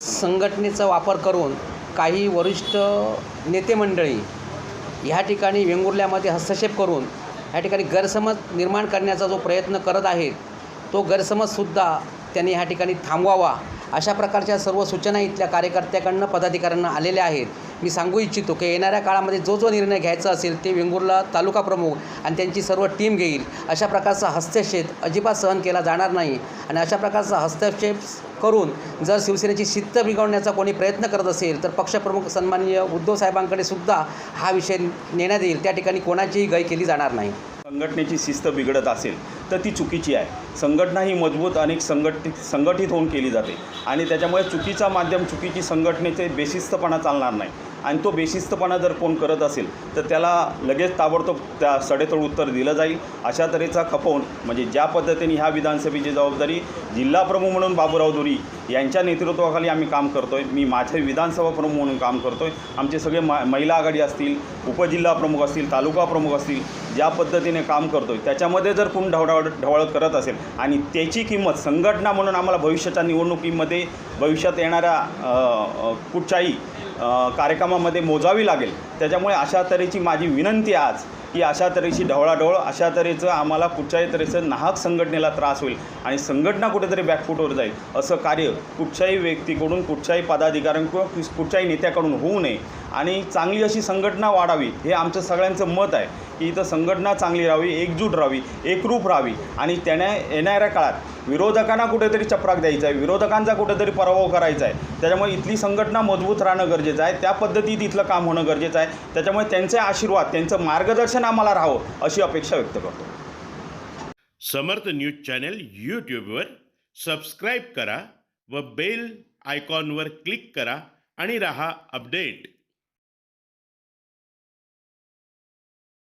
संघटनेचा वापर करून काही वरिष्ठ नेते मंडळी ह्या ठिकाणी वेंगुर्ल्यामध्ये हस्तक्षेप करून ह्या ठिकाणी गैरसमज निर्माण करण्याचा जो प्रयत्न करत आहेत तो गैरसमजसुद्धा त्यांनी ह्या ठिकाणी थांबवावा. अशा प्रकारच्या सर्व सूचना इथल्या कार्यकर्त्याकडनं पदाधिकाऱ्यांना आलेल्या आहेत. मी सांगू इच्छितो की येणाऱ्या काळामध्ये जो जो निर्णय घ्यायचा असेल ते वेंगुर्ला तालुका प्रमुख आणि त्यांची सर्व टीम घेईल. अशा प्रकारचा हस्तक्षेप अजिबात सहन केला जाणार नाही आणि अशा प्रकारचा हस्तक्षेप करून जर शिवसेनेची शिस्त बिघडण्याचा कोणी प्रयत्न करत असेल तर पक्षप्रमुख सन्माननीय उद्धव साहेबांकडे सुद्धा हा विषय नेण्यात येईल. त्या ठिकाणी कोणाचीही गय केली जाणार नाही. संघटनेची शिस्त बिघडत असेल तर ती चुकीची आहे. संघटना ही मजबूत अनेक संघटित संघटित होऊन केली जाते. आणि त्याच्यामुळे चुकीचा माध्यम चुकीची संघटनेचे बेशिस्तपणा चालणार नाही. आणि तो बेशिस्तपणा जर कोण करत असेल तर त्याला लगेच ताबडतोब त्या सडेतोड उत्तर दिलं जाईल. अशा तऱ्हेचा खपवून म्हणजे ज्या पद्धतीने ह्या विधानसभेची जबाबदारी जिल्हाप्रमुख म्हणून बाबूराव धुरी यांच्या नेतृत्वाखाली आम्ही काम करतो आहे मी माझे विधानसभा प्रमुख म्हणून काम करतो आहे आमचे सगळे मा महिला आघाडी असतील उपजिल्हा प्रमुख असतील तालुका प्रमुख असतील ज्या पद्धतीने काम करतो आहे त्याच्यामध्ये जर कोण ढवढावळ ढवळ करत असेल आणि त्याची किंमत संघटना म्हणून आम्हाला भविष्याच्या निवडणुकीमध्ये भविष्यात येणाऱ्या कुठच्याही कार्यक्रमामध्ये मोजावी लागेल. त्याच्यामुळे अशा तऱ्हेची माझी विनंती आज की अशा तऱ्हेची ढवळाढवळ अशा तऱ्हेचं आम्हाला कुठच्याही तऱ्हेचं नाहक संघटनेला त्रास होईल आणि संघटना कुठेतरी बॅकफुटवर जाईल. असं कार्य कुठच्याही व्यक्तीकडून कुठच्याही पदाधिकाऱ्यांकडून किंवा कुठच्याही नेत्याकडून होऊ नये. आणि चांगली अशी संघटना वाढावी हे आमचं सगळ्यांचं मत आहे. की इथं संघटना चांगली राहावी एकजूट राहावी एकरूप राहावी. आणि त्याने येणाऱ्या काळात विरोधकांना कुठेतरी चपराक द्यायचा आहे. विरोधकांचा कुठेतरी पराभव करायचा आहे. त्याच्यामुळे इथली संघटना मजबूत राहणं गरजेचं आहे. त्या पद्धतीत इथलं काम होणं गरजेचं आहे. त्याच्यामुळे त्यांचे आशीर्वाद त्यांचं मार्गदर्शन आम्हाला राहावं अशी अपेक्षा व्यक्त करतो. समर्थ न्यूज चॅनल यूट्यूबवर सबस्क्राईब करा व बेल आयकॉनवर क्लिक करा आणि रहा अपडेट.